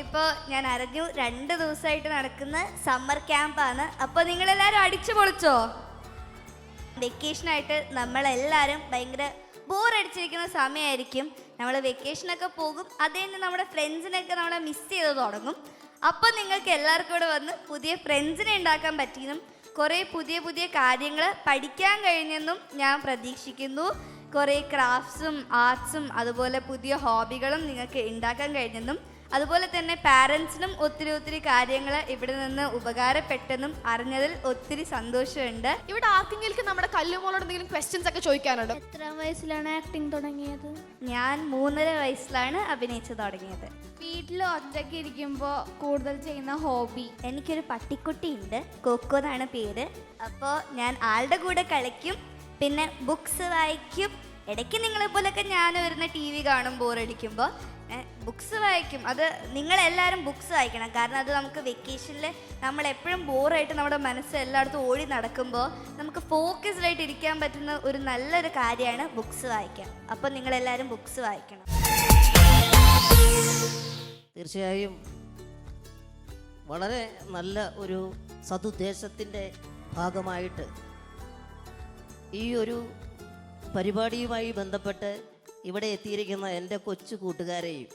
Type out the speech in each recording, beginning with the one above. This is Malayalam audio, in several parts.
ഇപ്പോൾ ഞാൻ അറിഞ്ഞു രണ്ട് ദിവസമായിട്ട് നടക്കുന്ന സമ്മർ ക്യാമ്പാണ് അപ്പോൾ നിങ്ങളെല്ലാവരും അടിച്ചു പൊളിച്ചോ? വെക്കേഷനായിട്ട് നമ്മളെല്ലാവരും ഭയങ്കര ബോറടിച്ചിരിക്കുന്ന സമയമായിരിക്കും നമ്മൾ വെക്കേഷനൊക്കെ പോകും. അത് കഴിഞ്ഞ് നമ്മുടെ ഫ്രണ്ട്സിനൊക്കെ നമ്മളെ മിസ് ചെയ്ത് തുടങ്ങും. അപ്പോൾ നിങ്ങൾക്ക് എല്ലാവർക്കും കൂടെ വന്ന് പുതിയ ഫ്രണ്ട്സിനെ ഉണ്ടാക്കാൻ പറ്റിയെന്നും കുറേ പുതിയ പുതിയ കാര്യങ്ങൾ പഠിക്കാൻ കഴിഞ്ഞെന്നും ഞാൻ പ്രതീക്ഷിക്കുന്നു. കുറേ ക്രാഫ്റ്റ്സും ആർട്സും അതുപോലെ പുതിയ ഹോബികളും നിങ്ങൾക്ക് ഉണ്ടാക്കാൻ കഴിഞ്ഞെന്നും അതുപോലെ തന്നെ പാരൻസിനും ഒത്തിരി ഒത്തിരി കാര്യങ്ങൾ ഇവിടെ നിന്ന് ഉപകാരപ്പെട്ടെന്നും അറിഞ്ഞതിൽ ഒത്തിരി സന്തോഷമുണ്ട്. ഇവിടെ ആർക്കെങ്കിലും നമ്മുടെ കല്ലുമോളോട് എന്തെങ്കിലും ക്വസ്റ്റ്യൻസ് ഒക്കെ ചോദിക്കാനുണ്ടോ? എത്ര വയസ്സിലാണ് ആക്ടിങ് തുടങ്ങിയത്? ഞാൻ മൂന്നര വയസ്സിലാണ് അഭിനയിച്ചു തുടങ്ങിയത്. വീട്ടിൽ ഒറ്റയ്ക്ക് ഇരിക്കുമ്പോൾ കൂടുതൽ ചെയ്യുന്ന ഹോബി? എനിക്കൊരു പട്ടിക്കുട്ടി ഉണ്ട്. കൊക്കോ എന്നാണ് പേര്. അപ്പോൾ ഞാൻ ആളുടെ കൂടെ കളിക്കും പിന്നെ ബുക്സ് വായിക്കും. ഇടയ്ക്ക് നിങ്ങളെ പോലൊക്കെ ഞാൻ വരുന്ന ടി വി കാണും ബോറടിക്കുമ്പോൾ ബുക്സ് വായിക്കും. അത് നിങ്ങളെല്ലാവരും ബുക്സ് വായിക്കണം. കാരണം അത് നമുക്ക് വെക്കേഷനിൽ നമ്മൾ എപ്പോഴും ബോറായിട്ട് നമ്മുടെ മനസ്സ് എല്ലായിടത്തും ഓടി നടക്കുമ്പോൾ നമുക്ക് ഫോക്കസ്ഡ് ആയിട്ട് ഇരിക്കാൻ പറ്റുന്ന ഒരു നല്ലൊരു കാര്യമാണ് ബുക്സ് വായിക്കാം അപ്പോൾ നിങ്ങളെല്ലാവരും ബുക്സ് വായിക്കണം. തീർച്ചയായും വളരെ നല്ല ഒരു സതുദ്ദേശത്തിന്റെ ഭാഗമായിട്ട് ഈ ഒരു പരിപാടിയുമായി ബന്ധപ്പെട്ട് ഇവിടെ എത്തിയിരിക്കുന്ന എന്റെ കൊച്ചു കൂട്ടുകാരെയും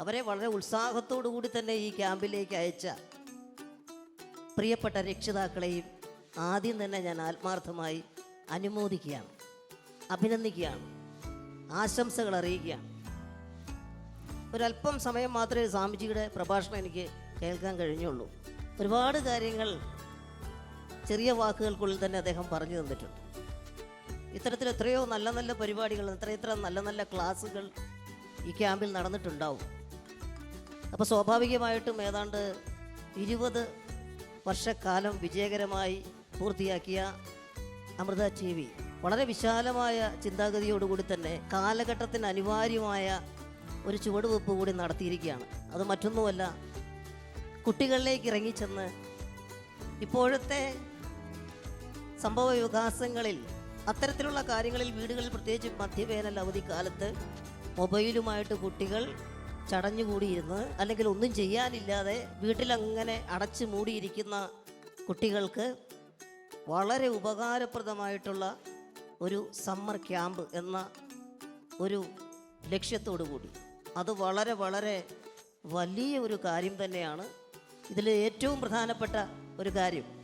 അവരെ വളരെ ഉത്സാഹത്തോടു കൂടി തന്നെ ഈ ക്യാമ്പിലേക്ക് അയച്ച പ്രിയപ്പെട്ട രക്ഷിതാക്കളെയും ആദ്യം തന്നെ ഞാൻ ആത്മാർത്ഥമായി അനുമോദിക്കുകയാണ് അഭിനന്ദിക്കുകയാണ് ആശംസകൾ അറിയിക്കുകയാണ്. ഒരല്പം സമയം മാത്രമേ സ്വാമിജിയുടെ പ്രഭാഷണം എനിക്ക് കേൾക്കാൻ കഴിഞ്ഞുള്ളൂ. ഒരുപാട് കാര്യങ്ങൾ ചെറിയ വാക്കുകൾക്കുള്ളിൽ തന്നെ അദ്ദേഹം പറഞ്ഞു തന്നിട്ടുണ്ട്. ഇത്തരത്തിൽ എത്രയോ നല്ല നല്ല പരിപാടികൾ എത്ര എത്ര നല്ല നല്ല ക്ലാസ്സുകൾ ഈ ക്യാമ്പിൽ നടന്നിട്ടുണ്ടാവും. അപ്പോൾ സ്വാഭാവികമായിട്ടും ഏതാണ്ട് ഇരുപത് വർഷക്കാലം വിജയകരമായി പൂർത്തിയാക്കിയ അമൃത ടി വി വളരെ വിശാലമായ ചിന്താഗതിയോടുകൂടി തന്നെ കാലഘട്ടത്തിന് അനിവാര്യമായ ഒരു ചുവടുവെപ്പ് കൂടി നടത്തിയിരിക്കുകയാണ്. അത് മറ്റൊന്നുമല്ല കുട്ടികളിലേക്ക് ഇറങ്ങിച്ചെന്ന് ഇപ്പോഴത്തെ സംഭവ വികാസങ്ങളിൽ അത്തരത്തിലുള്ള കാര്യങ്ങളിൽ വീടുകളിൽ പ്രത്യേകിച്ച് മധ്യവേനൽ അവധിക്കാലത്ത് മൊബൈലുമായിട്ട് കുട്ടികൾ ചടഞ്ഞുകൂടിയിരുന്ന് അല്ലെങ്കിൽ ഒന്നും ചെയ്യാനില്ലാതെ വീട്ടിലങ്ങനെ അടച്ചു മൂടിയിരിക്കുന്ന കുട്ടികൾക്ക് വളരെ ഉപകാരപ്രദമായിട്ടുള്ള ഒരു സമ്മർ ക്യാമ്പ് എന്ന ഒരു ലക്ഷ്യത്തോടു കൂടി. അത് വളരെ വളരെ വലിയ ഒരു കാര്യം തന്നെയാണ്. ഇതിൽ ഏറ്റവും പ്രധാനപ്പെട്ട ഒരു കാര്യം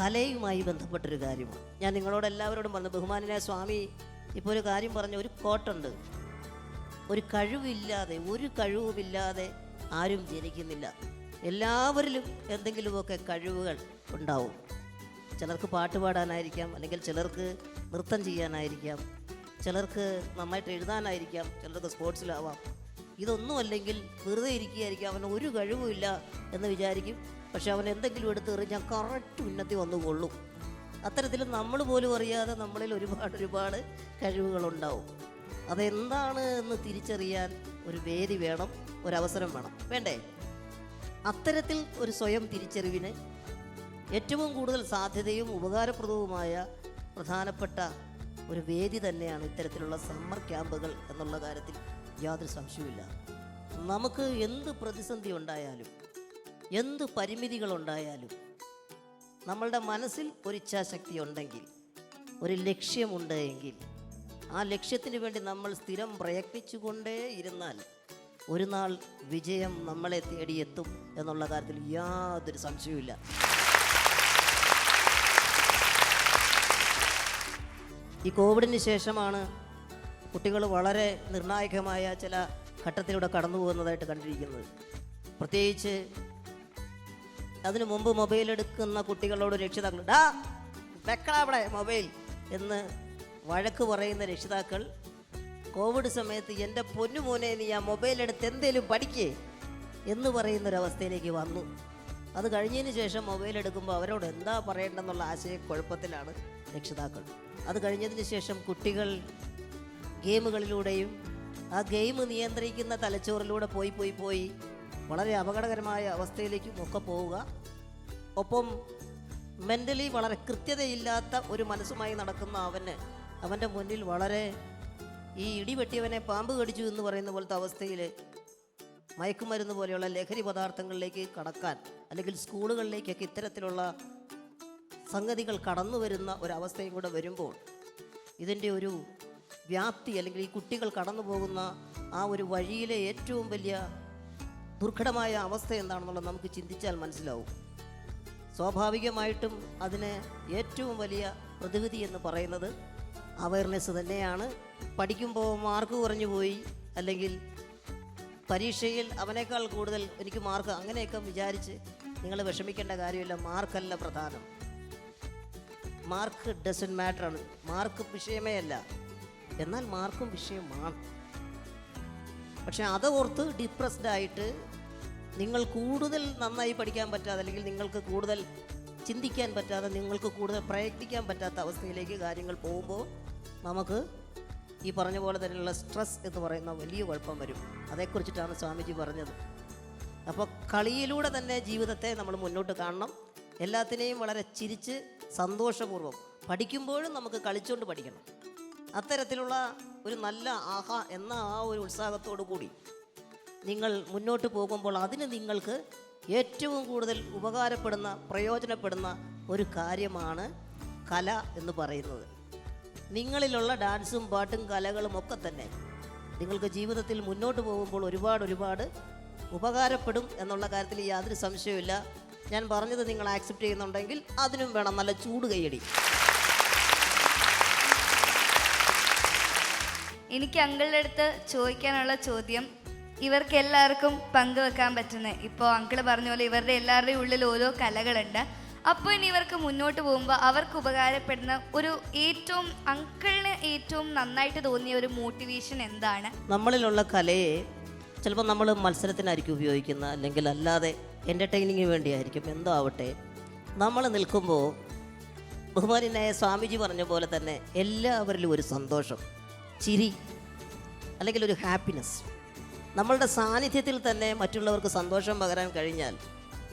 കലയുമായി ബന്ധപ്പെട്ടൊരു കാര്യമാണ്. ഞാൻ നിങ്ങളോട് എല്ലാവരോടും പറഞ്ഞു ബഹുമാനായ സ്വാമി ഇപ്പോൾ ഒരു കാര്യം പറഞ്ഞ ഒരു കോട്ടുണ്ട്. ഒരു കഴിവില്ലാതെ ഒരു കഴിവുമില്ലാതെ ആരും ജനിക്കുന്നില്ല. എല്ലാവരിലും എന്തെങ്കിലുമൊക്കെ കഴിവുകൾ ഉണ്ടാവും. ചിലർക്ക് പാട്ട് പാടാനായിരിക്കാം അല്ലെങ്കിൽ ചിലർക്ക് നൃത്തം ചെയ്യാനായിരിക്കാം ചിലർക്ക് നന്നായിട്ട് എഴുതാനായിരിക്കാം ചിലർക്ക് സ്പോർട്സിലാവാം. ഇതൊന്നും അല്ലെങ്കിൽ വെറുതെ ഇരിക്കുകയായിരിക്കും അവന് ഒരു കഴിവുമില്ല എന്ന് വിചാരിക്കും. പക്ഷെ അവൻ എന്തെങ്കിലും എടുത്ത് എറിഞ്ഞാൽ കറക്റ്റ് ഉന്നത്തി വന്നു കൊള്ളും. അത്തരത്തിൽ നമ്മൾ പോലും അറിയാതെ നമ്മളിൽ ഒരുപാട് ഒരുപാട് കഴിവുകളുണ്ടാവും. അതെന്താണ് എന്ന് തിരിച്ചറിയാൻ ഒരു വേദി വേണം ഒരവസരം വേണം. വേണ്ടേ? അത്തരത്തിൽ ഒരു സ്വയം തിരിച്ചറിവിന് ഏറ്റവും കൂടുതൽ സാധ്യതയും ഉപകാരപ്രദവുമായ പ്രധാനപ്പെട്ട ഒരു വേദി തന്നെയാണ് ഇത്തരത്തിലുള്ള സമ്മർ ക്യാമ്പുകൾ എന്നുള്ള കാര്യത്തിൽ യാതൊരു സംശയവുമില്ല. നമുക്ക് എന്ത് പ്രതിസന്ധി ഉണ്ടായാലും എന്ത് പരിമിതികളുണ്ടായാലും നമ്മളുടെ മനസ്സിൽ ഒരു ഇച്ഛാശക്തി ഉണ്ടെങ്കിൽ ഒരു ലക്ഷ്യമുണ്ട് എങ്കിൽ ആ ലക്ഷ്യത്തിന് വേണ്ടി നമ്മൾ സ്ഥിരം പ്രയത്നിച്ചുകൊണ്ടേ ഇരുന്നാൽ ഒരു നാൾ വിജയം നമ്മളെ തേടിയെത്തും എന്നുള്ള കാര്യത്തിൽ യാതൊരു സംശയവുമില്ല. ഈ കോവിഡിന് ശേഷമാണ് കുട്ടികൾ വളരെ നിർണായകമായ ചില ഘട്ടത്തിലൂടെ കടന്നു പോകുന്നതായിട്ട് കണ്ടിരിക്കുന്നത്. പ്രത്യേകിച്ച് അതിനു മുമ്പ് മൊബൈൽ എടുക്കുന്ന കുട്ടികളോട് രക്ഷിതാക്കൾ ഡാ വെക്കടാ അവിടെ മൊബൈൽ എന്ന് വഴക്ക് പറയുന്ന രക്ഷിതാക്കൾ കോവിഡ് സമയത്ത് എന്റെ പൊന്നു മോനെ നീ ആ മൊബൈൽ എടുത്ത് എന്തേലും പഠിക്കേ എന്ന് പറയുന്നൊരവസ്ഥയിലേക്ക് വന്നു. അത് കഴിഞ്ഞതിന് ശേഷം മൊബൈൽ എടുക്കുമ്പോൾ അവരോട് എന്താ പറയേണ്ടെന്നുള്ള ആശയക്കുഴപ്പത്തിലാണ് രക്ഷിതാക്കൾ. അത് കഴിഞ്ഞതിന് ശേഷം കുട്ടികൾ ഗെയിമുകളിലൂടെയും ആ ഗെയിം നിയന്ത്രിക്കുന്ന തലച്ചോറിലൂടെ പോയി പോയി പോയി വളരെ അപകടകരമായ അവസ്ഥയിലേക്കും ഒക്കെ പോവുക. ഒപ്പം മെന്റലി വളരെ കൃത്യതയില്ലാത്ത ഒരു മനസ്സുമായി നടക്കുന്ന അവന് അവന്റെ മുന്നിൽ വളരെ ഈ ഇടിവെട്ടിയവനെ പാമ്പ് കടിച്ചു എന്ന് പറയുന്ന പോലത്തെ അവസ്ഥയിൽ മയക്കുമരുന്ന് പോലെയുള്ള ലഹരി പദാർത്ഥങ്ങളിലേക്ക് കടക്കാൻ അല്ലെങ്കിൽ സ്കൂളുകളിലേക്കൊക്കെ ഇത്തരത്തിലുള്ള സംഗതികൾ കടന്നു വരുന്ന ഒരവസ്ഥയും കൂടെ വരുമ്പോൾ ഇതിന്റെ ഒരു വ്യാപ്തി അല്ലെങ്കിൽ ഈ കുട്ടികൾ കടന്നു പോകുന്ന ആ ഒരു വഴിയിലെ ഏറ്റവും വലിയ ദുർഘടമായ അവസ്ഥ എന്താണെന്നുള്ളത് നമുക്ക് ചിന്തിച്ചാൽ മനസ്സിലാവും. സ്വാഭാവികമായിട്ടും അതിന് ഏറ്റവും വലിയ പ്രതിവിധി എന്ന് പറയുന്നത് അവയർനെസ് തന്നെയാണ്. പഠിക്കുമ്പോൾ മാർക്ക് കുറഞ്ഞു പോയി അല്ലെങ്കിൽ പരീക്ഷയിൽ അവനേക്കാൾ കൂടുതൽ എനിക്ക് മാർക്ക് അങ്ങനെയൊക്കെ വിചാരിച്ച് നിങ്ങൾ വിഷമിക്കേണ്ട കാര്യമില്ല മാർക്കല്ല പ്രധാനം. മാർക്ക് ഡസൻ ആണ്. മാർക്ക് വിഷയമേ അല്ല. എന്നാൽ മാർക്കും വിഷയമാണ്. പക്ഷെ അത് ഓർത്ത് ഡിപ്രസ്ഡ് ആയിട്ട് നിങ്ങൾ കൂടുതൽ നന്നായി പഠിക്കാൻ പറ്റാതെ അല്ലെങ്കിൽ നിങ്ങൾക്ക് കൂടുതൽ ചിന്തിക്കാൻ പറ്റാതെ നിങ്ങൾക്ക് കൂടുതൽ പ്രയത്നിക്കാൻ പറ്റാത്ത അവസ്ഥയിലേക്ക് കാര്യങ്ങൾ പോകുമ്പോൾ നമുക്ക് ഈ പറഞ്ഞ പോലെ തന്നെയുള്ള സ്ട്രെസ് എന്ന് പറയുന്ന വലിയ കുഴപ്പം വരും. അതേക്കുറിച്ചിട്ടാണ് സ്വാമിജി പറഞ്ഞത്. അപ്പോൾ കളിയിലൂടെ തന്നെ ജീവിതത്തെ നമ്മൾ മുന്നോട്ട് കാണണം. എല്ലാത്തിനെയും വളരെ ചിരിച്ച് സന്തോഷപൂർവം പഠിക്കുമ്പോഴും നമുക്ക് കളിച്ചുകൊണ്ട് പഠിക്കണം. അത്തരത്തിലുള്ള ഒരു നല്ല ആഹ എന്ന ആ ഒരു ഉത്സാഹത്തോടു കൂടി നിങ്ങൾ മുന്നോട്ട് പോകുമ്പോൾ അതിന് നിങ്ങൾക്ക് ഏറ്റവും കൂടുതൽ ഉപകാരപ്പെടുന്ന പ്രയോജനപ്പെടുന്ന ഒരു കാര്യമാണ് കല എന്ന് പറയുന്നത്. നിങ്ങളിലുള്ള ഡാൻസും പാട്ടും കലകളും ഒക്കെ തന്നെ നിങ്ങൾക്ക് ജീവിതത്തിൽ മുന്നോട്ട് പോകുമ്പോൾ ഒരുപാട് ഒരുപാട് ഉപകാരപ്പെടും എന്നുള്ള കാര്യത്തിൽ യാതൊരു സംശയവുമില്ല. ഞാൻ പറഞ്ഞത് നിങ്ങൾ ആക്സെപ്റ്റ് ചെയ്യുന്നുണ്ടെങ്കിൽ അതിനും വേണം നല്ല ചൂട് കൈയടി. എനിക്ക് അങ്കിളുടെ അടുത്ത് ചോദിക്കാനുള്ള ചോദ്യം. ഇവർക്ക് എല്ലാവർക്കും പങ്കുവെക്കാൻ പറ്റുന്ന ഇപ്പോൾ അങ്കിൾ പറഞ്ഞ പോലെ ഇവരുടെ എല്ലാവരുടെയും ഉള്ളിൽ ഓരോ കലകളുണ്ട്. അപ്പോൾ ഇനി ഇവർക്ക് മുന്നോട്ട് പോകുമ്പോൾ അവർക്ക് ഉപകാരപ്പെടുന്ന ഒരു ഏറ്റവും അങ്കിളിന് ഏറ്റവും നന്നായിട്ട് തോന്നിയ ഒരു മോട്ടിവേഷൻ എന്താണ്? നമ്മളിലുള്ള കലയെ ചിലപ്പോൾ നമ്മൾ മത്സരത്തിനായിരിക്കും ഉപയോഗിക്കുന്ന അല്ലെങ്കിൽ അല്ലാതെ എന്റർടൈനിങ്ങിന് വേണ്ടിയായിരിക്കും. എന്തോ ആവട്ടെ നമ്മൾ നിൽക്കുമ്പോൾ ബഹുമാനായ സ്വാമിജി പറഞ്ഞ പോലെ തന്നെ എല്ലാവരിലും ഒരു സന്തോഷം. ചിരി അല്ലെങ്കിൽ ഒരു ഹാപ്പിനെസ് നമ്മളുടെ സാന്നിധ്യത്തിൽ തന്നെ മറ്റുള്ളവർക്ക് സന്തോഷം പകരാൻ കഴിഞ്ഞാൽ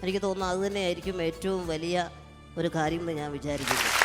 എനിക്ക് തോന്നുന്നു അതുതന്നെയായിരിക്കും ഏറ്റവും വലിയ ഒരു കാര്യം എന്ന് ഞാൻ വിചാരിക്കുന്നു.